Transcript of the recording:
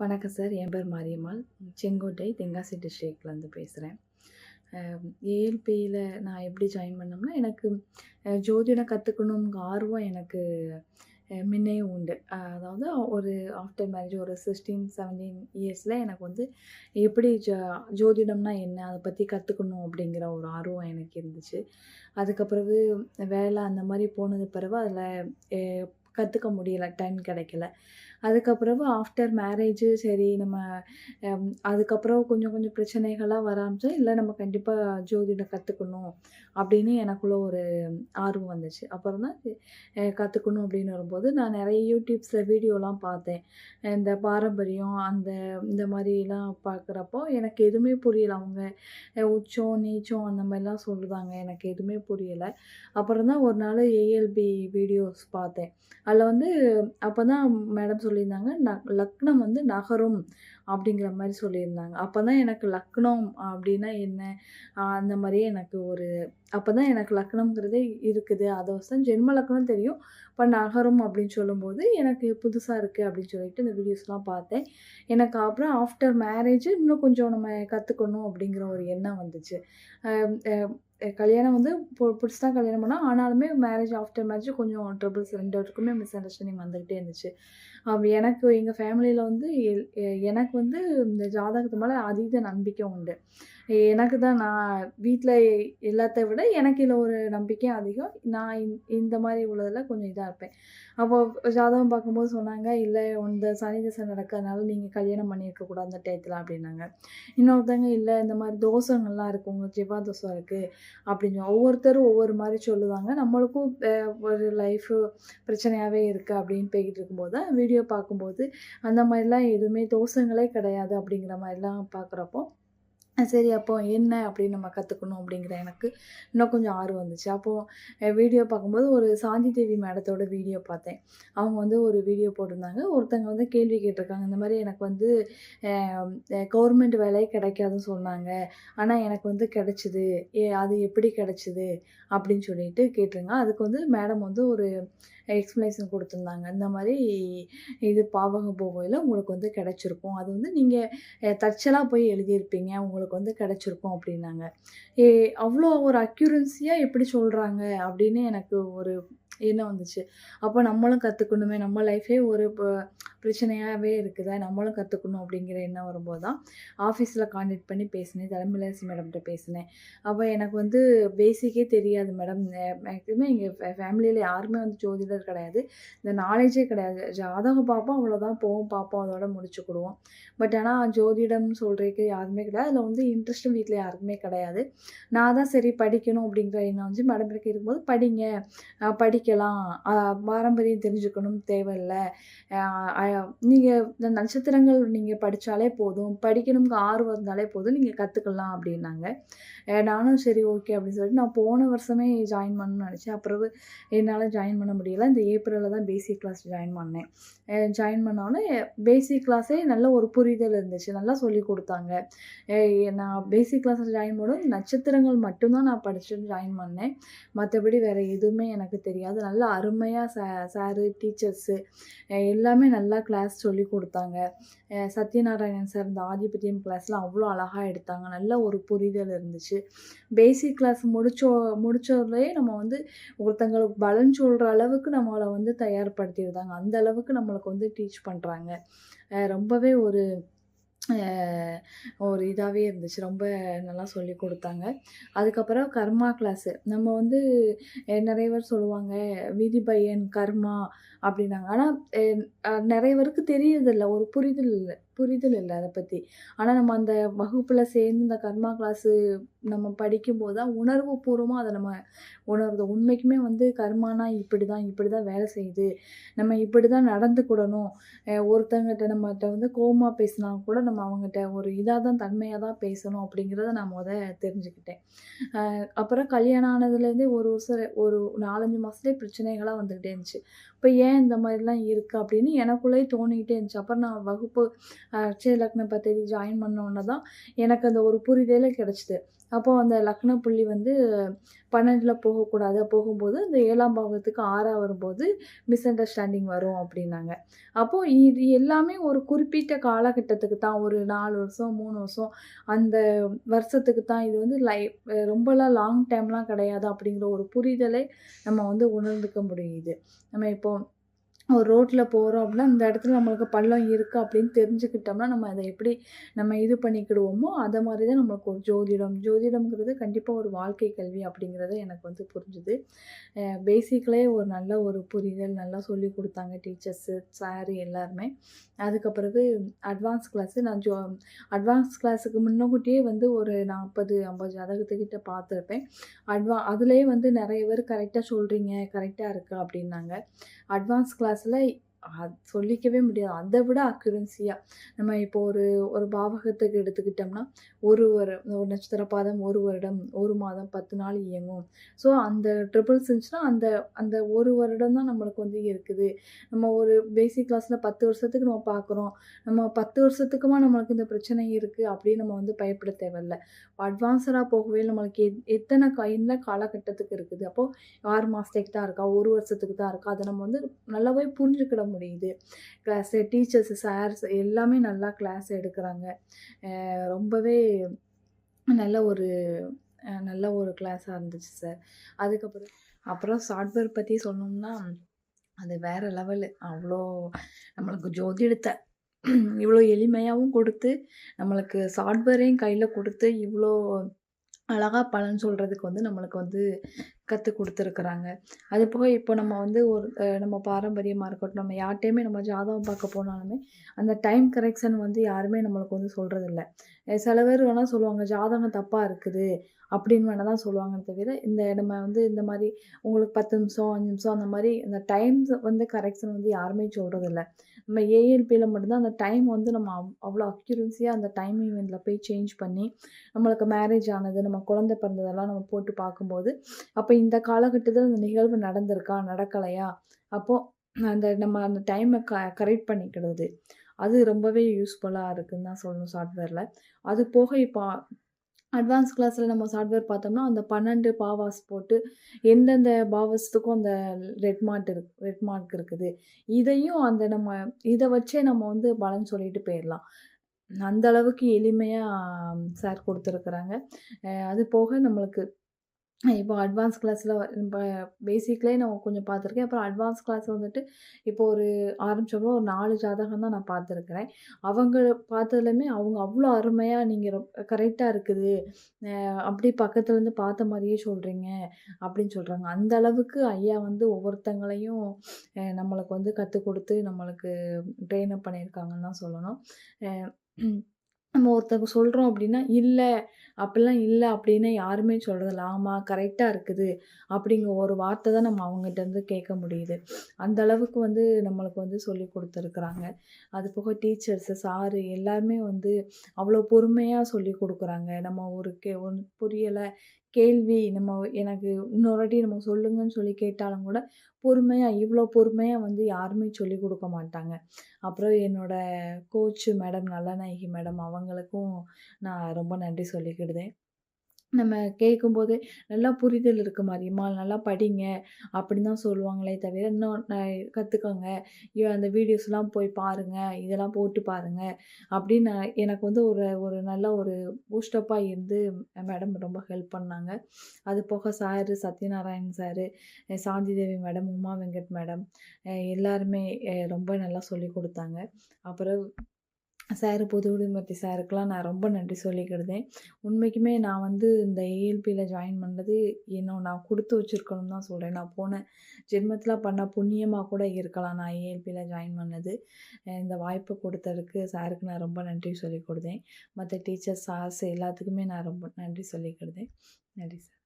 வணக்கம் சார். என் பேர் மாரியம்மாள். செங்கோட்டை, தென்காசி டிஸ்ட்ரிக்ட்லேருந்து பேசுகிறேன் ஏஎல்பியில் நான் எப்படி ஜாயின் பண்ணோம்னா, எனக்கு ஜோதிடம் கற்றுக்கணுங்க ஆர்வம் எனக்கு முன்னே உண்டு. அதாவது ஒரு ஆஃப்டர் மேரேஜ் ஒரு சிக்ஸ்டீன் செவன்டீன் இயர்ஸில் எனக்கு வந்து எப்படி ஜ ஜோதிடம்னா என்ன? அதை பற்றி கற்றுக்கணும் அப்படிங்கிற ஒரு ஆர்வம் எனக்கு இருந்துச்சு. அதுக்கு பிறகு வேலை அந்த மாதிரி போனது பிறகு அதில் கற்றுக்க முடியல. டைம் கிடைக்கல. அதுக்கு ஆஃப்டர் மேரேஜு சரி நம்ம அதுக்கப்புறம் கொஞ்சம் கொஞ்சம் பிரச்சனைகள்லாம் வர ஆரம்பிச்சு, இல்லை நம்ம கண்டிப்பாக ஜோதிடம் கற்றுக்கணும் அப்படின்னு எனக்குள்ள ஒரு ஆர்வம் வந்துச்சு. அப்புறம் தான் கற்றுக்கணும் அப்படின்னு வரும்போது, நான் நிறைய யூடியூப்ஸில் வீடியோலாம் பார்த்தேன். இந்த பாரம்பரியம் அந்த இந்த மாதிரிலாம் பார்க்குறப்போ எனக்கு எதுவுமே புரியல. அவங்க உச்சம், நீச்சம் அந்த மாதிரிலாம் சொல்லுதாங்க. எனக்கு எதுவுமே புரியலை அப்புறம் தான் ஒரு நாள் ஏஎல்பி வீடியோஸ் பார்த்தேன். அதில் வந்து அப்போ தான் மேடம் சொல்லியிருந்தாங்க, ந லக்னம் வந்து நகரும் அப்படிங்கிற மாதிரி சொல்லியிருந்தாங்க. அப்போ தான் எனக்கு லக்னம் அப்படின்னா என்ன? அந்த மாதிரியே எனக்கு ஒரு அப்போ தான் எனக்கு லக்னம்ங்கிறதே இருக்குது. அதவசம் ஜென்ம லக்னம் தெரியும். இப்போ நகரும் அப்படின்னு சொல்லும்போது, எனக்கு புதுசாக இருக்குது அப்படின்னு சொல்லிட்டு இந்த வீடியோஸ்லாம் பார்த்தேன். எனக்கு அப்புறம் ஆஃப்டர் மேரேஜ் இன்னும் கொஞ்சம் நம்ம கற்றுக்கணும் அப்படிங்கிற ஒரு எண்ணம் வந்துச்சு. கல்யாணம் வந்து பு தான் கல்யாணம் பண்ணோம். ஆனாலுமே மேரேஜ் ஆஃப்டர் மேரேஜ் கொஞ்சம் ட்ரபிள்ஸ் ரெண்டு வருக்குமே மிஸ் அண்டர்ஸ்டாண்டிங் வந்துகிட்டே இருந்துச்சு. அப்படி எனக்கு எங்கள் ஃபேமிலியில் வந்து எனக்கு வந்து இந்த ஜாதகத்து மேலே அதீத நம்பிக்கை உண்டு. எனக்கு தான் நான் வீட்டில் எல்லாத்த விட எனக்கு இதில் ஒரு நம்பிக்கை அதிகம். நான் இந் இந்த மாதிரி உள்ளதில் கொஞ்சம் இதாக இருப்பேன். அப்போ ஜாதகம் பார்க்கும்போது சொன்னாங்க, இல்லை இந்த சனி தசை நடக்கிறதுனால நீங்கள் கல்யாணம் பண்ணியிருக்கக்கூடாது அந்த டயத்தில் அப்படின்னாங்க. இன்னொருத்தவங்க, இல்லை இந்த மாதிரி தோசங்கள்லாம் இருக்கு. உங்களுக்கு ஜிவா தோசை இருக்குது அப்படின்னு ஒவ்வொருத்தரும் ஒவ்வொரு மாதிரி சொல்லுவாங்க. நம்மளுக்கும் ஒரு லைஃப் பிரச்சனையாகவே இருக்குது அப்படின்னு போய்கிட்டு இருக்கும்போது தான் வீடியோ பார்க்கும்போது, அந்த மாதிரிலாம் எதுவுமே தோஷங்களே கிடையாது அப்படிங்கிற மாதிரிலாம் பார்க்குறப்போ, சரி அப்போ என்ன அப்படின்னு நம்ம கற்றுக்கணும் அப்படிங்கிற எனக்கு இன்னும் கொஞ்சம் ஆர்வம் வந்துச்சு. அப்போது வீடியோ பார்க்கும்போது ஒரு சாந்தி தேவி மேடத்தோட வீடியோ பார்த்தேன். அவங்க வந்து ஒரு வீடியோ போட்டிருந்தாங்க. ஒருத்தங்க வந்து கேள்வி கேட்டிருக்காங்க. இந்த மாதிரி எனக்கு வந்து கவர்மெண்ட் வேலையே கிடைக்காதுன்னு சொன்னாங்க. ஆனால் எனக்கு வந்து கிடச்சிது ஏ அது எப்படி கிடச்சிது அப்படின்னு சொல்லிட்டு கேட்டிருங்க. அதுக்கு வந்து மேடம் வந்து ஒரு எக்ஸ்ப்ளனேஷன் கொடுத்துருந்தாங்க இந்த மாதிரி இது பாவக போகையில் உங்களுக்கு வந்து கிடைச்சிருக்கும். அது வந்து நீங்கள் தச்சலாக போய் எழுதியிருப்பீங்க. உங்களுக்கு வந்து கிடச்சிருக்கும் அப்படின்னாங்க. ஏ அவ்வளோ ஒரு அக்யூரன்சியாக எப்படி சொல்கிறாங்க அப்படின்னு எனக்கு ஒரு எண்ணம் வந்துச்சு. அப்போ நம்மளும் கற்றுக்கணுமே நம்ம லைஃபே ஒரு ப இருக்குதா நம்மளும் கற்றுக்கணும் அப்படிங்கிற எண்ணம் வரும்போது தான், ஆஃபீஸில் கான்டாக்ட் பண்ணி பேசினேன். தலைமையிலரசி மேடம்கிட்ட பேசினேன். அப்போ எனக்கு வந்து பேசிக்கே தெரியாது மேடம். மேக்ஸிமம் எங்கள் ஃபே யாருமே வந்து ஜோதிடர் கிடையாது. இந்த நாலேஜே கிடையாது. ஜாதகம் பார்ப்போம் அவ்வளோதான் போவோம், பார்ப்போம் அதோட முடிச்சுக்கிடுவோம். பட் ஆனால் ஜோதிடம் சொல்கிறதுக்கு யாருமே கிடையாது. அதில் வந்து இன்ட்ரெஸ்ட்டும் வீட்டில் யாருக்குமே கிடையாது. நான் தான் சரி படிக்கணும் அப்படிங்கிற எண்ணம் வந்து மேடம் கிட்ட இருக்கும்போது "படிங்க. படி படிக்கலாம். பாரம்பரியம் தெரிஞ்சுக்கணும் தேவையில்ல. நீங்கள் இந்த நட்சத்திரங்கள் நீங்கள் படித்தாலே போதும். படிக்கணுங்கிற ஆர்வம் இருந்தாலே போதும். நீங்கள் கற்றுக்கலாம் அப்படின்னாங்க. நானும் சரி ஓகே அப்படின்னு சொல்லிட்டு நான் போன வருஷமே ஜாயின் பண்ணணும்னு நினச்சேன் அப்புறவு என்னால் ஜாயின் பண்ண முடியல. இந்த ஏப்ரலில் தான் பேசிக் கிளாஸ் ஜாயின் பண்ணேன். ஜாயின் பண்ணோடனே பேசிக் கிளாஸே நல்ல ஒரு புரிதல் இருந்துச்சு. நல்லா சொல்லிக் கொடுத்தாங்க நான் பேசிக் கிளாஸ்ல ஜாயின் பண்ணும் நட்சத்திரங்கள் மட்டும்தான் நான் படிச்சுட்டு ஜாயின் பண்ணேன். மற்றபடி வேறு எதுவுமே எனக்கு தெரியாது. நல்லா அருமையாக ச சாரு, டீச்சர்ஸு எல்லாமே நல்லா கிளாஸ் சொல்லிக் கொடுத்தாங்க சத்யநாராயணன் சார் இந்த ஆதிபத்தியம் கிளாஸ்லாம் அவ்வளோ அழகாக எடுத்தாங்க. நல்ல ஒரு புரிதல் இருந்துச்சு. பேசிக் கிளாஸ் முடிச்சோ முடித்ததுலேயே நம்ம வந்து ஒருத்தங்களுக்கு பலன் சொல்கிற அளவுக்கு நம்மளை வந்து தயார்படுத்தியிருந்தாங்க. அந்த அளவுக்கு நம்மளுக்கு வந்து டீச் பண்ணுறாங்க ரொம்பவே ஒரு ஒரு இதாகவே இருந்துச்சு. ரொம்ப நல்லா சொல்லிக் கொடுத்தாங்க அதுக்கப்புறம் கர்மா கிளாஸு. நம்ம வந்து நிறைய பேர் சொல்லுவாங்க, விதி பையன் கர்மா அப்படின்னாங்க. ஆனால் நிறைய பேருக்கு தெரியறதில்ல. ஒரு புரிதல் இல்லை புரிதல் இல்லை அதை பற்றி ஆனால் நம்ம அந்த வகுப்பில் சேர்ந்து இந்த கர்மா கிளாஸு நம்ம படிக்கும்போது தான் உணர்வு பூர்வமாக அதை நம்ம உணர்றோம். உண்மைக்குமே வந்து கர்மானா இப்படி தான் வேலை செய்யுது. நம்ம இப்படிதான் நடந்துக்கிடணும். அ ஒருத்தவங்கட்ட நம்மகிட்ட வந்து கோமா பேசினா கூட நம்ம அவங்ககிட்ட ஒரு இதாக தான் தன்மையாக தான் பேசணும் அப்படிங்கிறத நான் முத தெரிஞ்சுக்கிட்டேன். அப்புறம் கல்யாணம் ஆனதுலேருந்தே ஒரு வருஷம் ஒரு நாலஞ்சு மாதத்துலேயே பிரச்சனைகளாக வந்துக்கிட்டே இருந்துச்சு. இப்போ ஏன் ஏன் இந்த மாதிரிலாம் இருக்குது அப்படின்னு எனக்குள்ளேயே தோணிக்கிட்டே இருந்துச்சு. அப்புறம் நான் வகுப்பு அ லக்ன பத்ததி ஜாயின் பண்ணோன்னே தான் எனக்கு அந்த ஒரு புரிதலே கிடச்சிது அப்போது அந்த லக்ன புள்ளி வந்து 12ல போகக்கூடாது. போகும்போது அந்த ஏழாம் பாவத்துக்கு ஆறாக வரும்போது மிஸ் அண்டர்ஸ்டாண்டிங் வரும் அப்படின்னாங்க அப்போது இது எல்லாமே ஒரு குறிப்பிட்ட காலகட்டத்துக்கு தான். ஒரு நாலு வருஷம், மூணு வருஷம் அந்த வருஷத்துக்கு தான். இது வந்து லை ரொம்பலாம் லாங் டைம்லாம் கிடையாது அப்படிங்கிற ஒரு புரிதலை நம்ம வந்து உணர்ந்துக்க முடியுது. நம்ம இப்போ ஒரு ரோட்டில் போகிறோம் அப்படின்னா இந்த இடத்துல நம்மளுக்கு பள்ளம் இருக்குது அப்படின்னு தெரிஞ்சுக்கிட்டோம்னா, நம்ம அதை எப்படி நம்ம இது பண்ணிக்கிடுவோமோ, அதை மாதிரி தான் நம்மளுக்கு ஒரு ஜோதிடம். ஜோதிடம்ங்கிறது கண்டிப்பாக ஒரு வாழ்க்கை கல்வி அப்படிங்கிறத எனக்கு வந்து புரிஞ்சுது. பேசிக்கலே ஒரு நல்ல ஒரு புரிதல் நல்லா சொல்லிக் கொடுத்தாங்க டீச்சர்ஸு, சாரு எல்லாருமே. அதுக்கு பிறகு அட்வான்ஸ் கிளாஸு நான் ஜோ அட்வான்ஸ் கிளாஸுக்கு முன்னக்கூட்டியே வந்து ஒரு 40, 50 ஜாதகத்துக்கிட்ட பார்த்துருப்பேன். அட்வா அதுலேயே வந்து நிறைய பேர் கரெக்டாக சொல்கிறீங்க கரெக்டாக இருக்குது அப்படின்னாங்க அட்வான்ஸ் கிளாஸ்ல அது சொல்லிக்கவே முடியாது. அதை விட அக்யூரன்ஸியா நம்ம இப்போ ஒரு ஒரு பாவகத்துக்கு எடுத்துக்கிட்டோம்னா, ஒரு ஒரு ஒரு நட்சத்திர பாதம் ஒரு வருடம், ஒரு மாதம் 10 நாள் இயங்கும். ஸோ அந்த ட்ரிபிள்ஸ் இருந்துச்சுன்னா, அந்த அந்த ஒரு வருடம் தான் நம்மளுக்கு வந்து இருக்குது. நம்ம ஒரு பேசிக் கிளாஸில் பத்து வருஷத்துக்கு நம்ம பார்க்குறோம். நம்ம 10 வருஷத்துக்குமா நம்மளுக்கு இந்த பிரச்சனை இருக்குது அப்படின்னு நம்ம வந்து பயப்பட தேவையில்ல. அட்வான்ஸராக போகவே நம்மளுக்கு எத் எத்தனை க என்ன காலகட்டத்துக்கு இருக்குது. அப்போது ஆறு மாதத்துக்கு தான் இருக்கா? ஒரு வருஷத்துக்கு தான் இருக்கா? அதை நம்ம வந்து நல்லாவே புரிஞ்சுக்கிட முடியுது. கிளாஸு, டீச்சர்ஸு, சார்ஸ் எல்லாமே நல்லா கிளாஸ் எடுக்கிறாங்க ரொம்பவே நல்ல ஒரு நல்ல ஒரு கிளாஸாக இருந்துச்சு சார். அதுக்கப்புறம் அப்புறம் சாஃப்ட்வேர் பற்றி சொல்லணும்னா, அது வேற லெவலு. அவ்வளோ நம்மளுக்கு ஜோதிடுத்த இவ்வளோ எளிமையாகவும் கொடுத்து நம்மளுக்கு சாஃப்ட்வேரையும் கையில் கொடுத்து இவ்வளோ அழகா பலன் சொல்கிறதுக்கு வந்து நம்மளுக்கு வந்து கற்றுக் கொடுத்துருக்குறாங்க. அது போக இப்போ நம்ம வந்து ஒரு நம்ம பாரம்பரியமாக இருக்கட்டும், நம்ம யார்கிட்டையுமே நம்ம ஜாதகம் பார்க்க போனாலுமே, அந்த டைம் கரெக்ஷன் வந்து யாருமே நம்மளுக்கு வந்து சொல்கிறதில்ல சில பேர் வேணால் சொல்லுவாங்க, ஜாதகம் தப்பாக இருக்குது அப்படின்னு வேணால் தான் சொல்லுவாங்களே தவிர, இந்த நம்ம வந்து இந்த மாதிரி உங்களுக்கு 10 நிமிஷம், அஞ்சு நிமிஷம் அந்த மாதிரி அந்த டைம்ஸ் வந்து கரெக்ஷன் வந்து யாருமே சொல்கிறதில்ல நம்ம ஏஎல்பியில் மட்டும்தான் அந்த டைம் வந்து நம்ம அவ் அவ்வளோ அக்யூரன்ஸியா அந்த டைம் ஈவென்ட்ல போய் சேஞ்ச் பண்ணி, நம்மளுக்கு மேரேஜ் ஆனது, நம்ம குழந்தை பிறந்ததெல்லாம் நம்ம போட்டு பார்க்கும்போது, அப்போ இந்த காலகட்டத்தில் இந்த நிகழ்வு நடந்திருக்கா? நடக்கலையா? அப்போது அந்த நம்ம அந்த டைமை க கரெக்ட் பண்ணிக்கிறது. அது ரொம்பவே யூஸ்ஃபுல்லாக இருக்குன்னு தான் சொல்லணும் சாஃப்ட்வேரில் அது போக இப்போ அட்வான்ஸ் கிளாஸில் நம்ம சாஃப்ட்வேர் பார்த்தோம்னா, அந்த 12 பாவாஸ் போட்டு எந்தெந்த பாவஸ்த்துக்கும் அந்த ரெட் மார்க் இருக்கு ரெட் மார்க் இருக்குது. இதையும் அந்த நம்ம இதை வச்சே நம்ம வந்து பலன் சொல்லிட்டு போயிடலாம் அந்த அளவுக்கு எளிமையாக சார் கொடுத்துருக்குறாங்க அது போக நம்மளுக்கு இப்போ அட்வான்ஸ் கிளாஸில் இப்போ பேசிக்லேயே நான் கொஞ்சம் பார்த்துருக்கேன். அப்புறம் அட்வான்ஸ் கிளாஸ் வந்துட்டு இப்போ ஒரு ஆரம்பிச்சப்போ ஒரு நாலு ஜாதகம் தான் நான் பார்த்துருக்குறேன் அவங்க பார்த்ததுலையுமே அவங்க அவ்வளோ அருமையாக நீங்கள் ரொ கரெக்டாக இருக்குது. அப்படி பக்கத்துலேருந்து பார்த்த மாதிரியே சொல்கிறீங்க அப்படின்னு சொல்கிறாங்க அந்த அளவுக்கு ஐயா வந்து ஒவ்வொருத்தங்களையும் நம்மளுக்கு வந்து கற்றுக் கொடுத்து நம்மளுக்கு ட்ரெயின் அப் பண்ணியிருக்காங்கன்னு தான் சொல்லணும். நம்ம ஒருத்தவங்க சொல்கிறோம் அப்படின்னா இல்லை அப்படிலாம் இல்லை அப்படின்னு யாருமே சொல்கிறதில்ல ஆமாம் கரெக்டாக இருக்குது. அப்படிங்கிற ஒரு வார்த்தை தான் நம்ம அவங்ககிட்டருந்து கேட்க முடியுது. அந்த அளவுக்கு வந்து நம்மளுக்கு வந்து சொல்லிக் கொடுத்துருக்குறாங்க அது போக டீச்சர்ஸு, சாரு எல்லாருமே வந்து அவ்வளோ பொறுமையாக சொல்லிக் கொடுக்குறாங்க நம்ம ஒரு கே ஒன்று புரியலை கேள்வி நம்ம எனக்கு இன்னொரு வாட்டி நம்ம சொல்லுங்கன்னு சொல்லி கேட்டாலும் கூட, பொறுமையாக இவ்வளோ பொறுமையாக வந்து யாருமே சொல்லிக் கொடுக்க மாட்டாங்க. அப்புறம் என்னோடய கோச்சு மேடம் நல்லநாயகி மேடம் அவங்களுக்கும் நான் ரொம்ப நன்றி சொல்லிக்கிடுதேன். நம்ம கேட்கும்போதே நல்லா புரிதல் இருக்கு மாரியம்மா, நல்லா படிங்க அப்படின்னு தான் சொல்லுவாங்களே தவிர, இன்னும் ந கத்துக்கோங்க. ய அந்த வீடியோஸ்லாம் போய் பாருங்க. இதெல்லாம் போட்டு பாருங்க. அப்படின்னு நான் எனக்கு வந்து ஒரு ஒரு நல்ல ஒரு பூஸ்டப்பா இருந்து மேடம் ரொம்ப ஹெல்ப் பண்ணாங்க. அது போக சாரு, சத்யநாராயண் சாரு, அ சாந்தி தேவி மேடம், உமா வெங்கட் மேடம் அ எல்லாருமே அ ரொம்ப நல்லா சொல்லிக் குடுத்தாங்க. அப்புறம் சாரு புதுவுடைமூர்த்தி சாருக்கெலாம் நான் ரொம்ப நன்றி சொல்லிக்கிடுதேன். உண்மைக்குமே நான் வந்து இந்த ஏஎல்பியில் ஜாயின் பண்ணது இன்னும் நான் கொடுத்து வச்சிருக்கணும்னு தான் சொல்கிறேன் நான் போன ஜென்மத்தில் பண்ண புண்ணியமாக கூட இருக்கலாம். நான் ஏஎல்பியில் ஜாயின் பண்ணது. இந்த வாய்ப்பு கொடுத்ததுக்கு சாருக்கு நான் ரொம்ப நன்றி சொல்லிக் கொடுத்தேன் மற்ற டீச்சர்ஸ், சார்ஸ் எல்லாத்துக்குமே நான் ரொம்ப நன்றி சொல்லிக்கிடுதேன். நன்றி சார்.